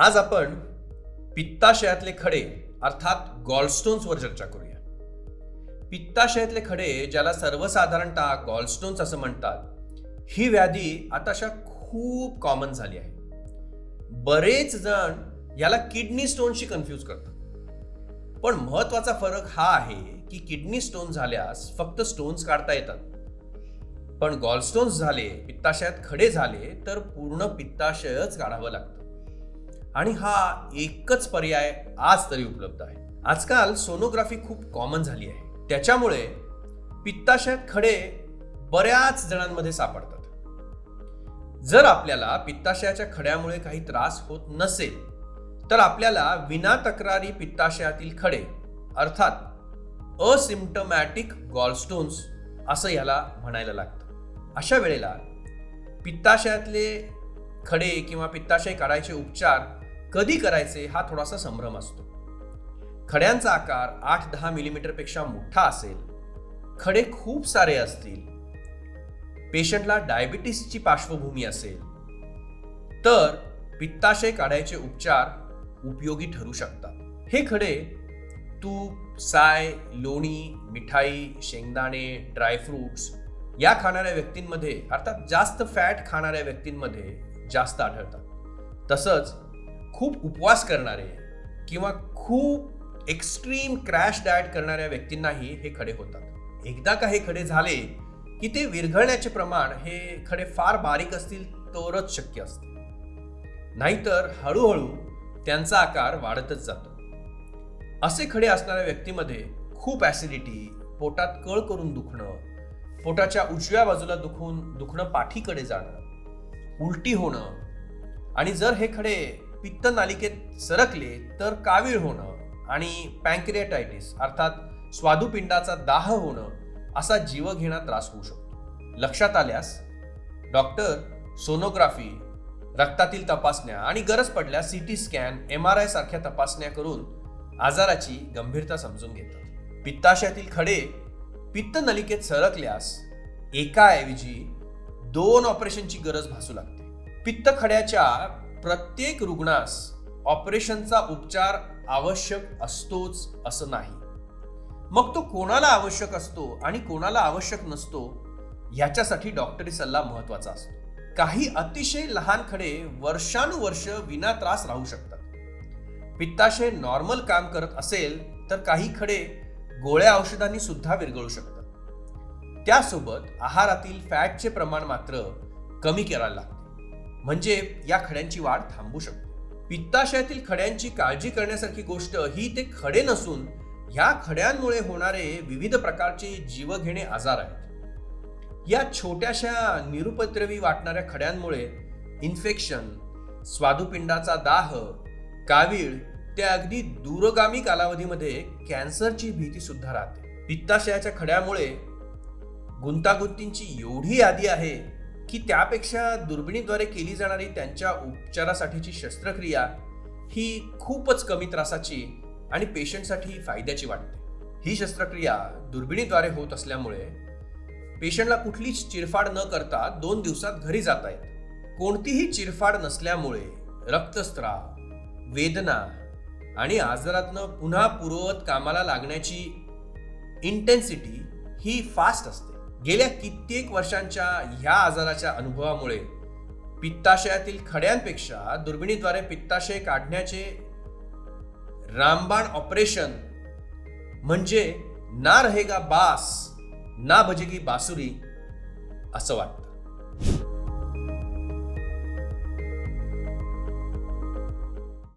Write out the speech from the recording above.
आज आपण पित्ताशयातले खडे अर्थात गॉलस्टोन्सवर चर्चा करूया. पित्ताशयातले खडे ज्याला सर्वसाधारणतः गॉलस्टोन्स असं म्हणतात ही व्याधी आता अशा खूप कॉमन झाली आहे. बरेच जण याला किडनी स्टोनशी कन्फ्यूज करतात. पण महत्त्वाचा फरक हा आहे की किडनी स्टोन झाल्यास फक्त स्टोन्स काढता येतात. पण गॉलस्टोन्स झाले पित्ताशयात खडे झाले तर पूर्ण पित्ताशयच काढावं लागतं. आणि हा एकच पर्याय आज तरी उपलब्ध आहे. आजकाल सोनोग्राफी खूप कॉमन झाली आहे. त्याच्यामुळे पित्ताशयात खडे बऱ्याच जणांमध्ये सापडतात. जर आपल्याला पित्ताशयाच्या खड्यामुळे काही त्रास होत नसेल तर आपल्याला विना तक्रारी पित्ताशयातील खडे अर्थात असिम्टमॅटिक गॉलस्टोन्स असं याला म्हणायला लागतं. अशा वेळेला पित्ताशयातले खडे किंवा पित्ताशय काढायचे उपचार कधी करायचे हा थोडासा संभ्रम असतो. खड्यांचा आकार आठ दहा मिलीमीटरपेक्षा मोठा असेल. खडे खूप सारे असतील. पेशंटला डायबिटीसची पार्श्वभूमी असेल. तर पित्ताशय काढायचे उपचार उपयोगी ठरू शकतात. हे खडे तूप साय लोणी मिठाई शेंगदाणे ड्रायफ्रुट्स या खाणाऱ्या व्यक्तींमध्ये अर्थात जास्त फॅट खाणाऱ्या व्यक्तींमध्ये जास्त आढळतात. तसंच खूप उपवास करणारे किंवा खूप एक्स्ट्रीम क्रॅश डाएट करणाऱ्या व्यक्तींनाही हे खडे होतात. एकदा का हे खडे झाले की ते विरघळण्याचे प्रमाण हे खडे फार बारीक असतील तरच शक्य असते. नाहीतर हळूहळू त्यांचा आकार वाढतच जातो. असे खडे असणाऱ्या व्यक्तीमध्ये खूप ॲसिडिटी पोटात कळ करून दुखणं पोटाच्या उजव्या बाजूला दुखून दुखणं पाठीकडे जाणं उलटी होणं आणि जर हे खडे पित्त नालिकेत सरकले तर कावीळ होणं आणि पॅन्क्रिएटायटिस अर्थात स्वादुपिंडाचा दाह होणं असा जीवघेणा त्रास होऊ शकतो. लक्षात आल्यास डॉक्टर सोनोग्राफी रक्तातील तपासण्या आणि गरज पडल्यास C T scan M R I सारख्या तपासण्या करून आजाराची गंभीरता समजून घेतात. पित्ताशयातील खडे पित्त नलिकेत सरकल्यास एकाऐवजी दोन ऑपरेशनची गरज भासू लागते. पित्त खड्याच्या प्रत्येक रुग्णास ऑपरेशनचा उपचार आवश्यक असतोच असं नाही. मग तो कोणाला आवश्यक असतो आणि कोणाला आवश्यक नसतो ह्याच्यासाठी डॉक्टरी सल्ला महत्त्वाचा असतो. काही अतिशय लहान खडे वर्षानुवर्ष विना त्रास राहू शकतात. पित्ताशय नॉर्मल काम करत असेल तर काही खडे गोळ्या औषधांनी सुद्धा विरघळू शकतात. त्यासोबत आहारातील फॅटचे प्रमाण मात्र कमी करायला लागतं. म्हणजे या खड्यांची वाढ थांबू शकते. पित्ताशयातील खड्यांची काळजी करण्यासारखी गोष्ट ही ते खडे नसून ह्या खड्यांमुळे होणारे विविध प्रकारचे जीवघेणे आजार आहेत. या छोट्याशा निरुपद्रवी वाटणाऱ्या खड्यांमुळे इन्फेक्शन स्वादुपिंडाचा दाह कावीळ ते अगदी दूरगामी कालावधीमध्ये कॅन्सरची भीती सुद्धा राहते. पित्ताशयाच्या खड्यामुळे गुंतागुंतींची एवढी यादी आहे की त्यापेक्षा दुर्बिणीद्वारे केली जाणारी त्यांच्या उपचारासाठीची शस्त्रक्रिया ही खूपच कमी त्रासाची आणि पेशंटसाठी फायद्याची वाटते. ही शस्त्रक्रिया दुर्बिणीद्वारे होत असल्यामुळे पेशंटला कुठलीच चिरफाड न करता दोन दिवसात घरी जाता येत. कोणतीही चिरफाड नसल्यामुळे रक्तस्त्राव वेदना आणि आजारातनं पुन्हा पूर्ववत कामाला लागण्याची इंटेन्सिटी ही फास्ट असते. गेल्या कित्येक वर्षांच्या ह्या आजाराच्या अनुभवामुळे पित्ताशयातील खड्यांपेक्षा दुर्बिणीद्वारे पित्ताशय काढण्याचे रामबाण ऑपरेशन म्हणजे ना रहेगा बास ना भजेगी बासुरी असं वाटतं.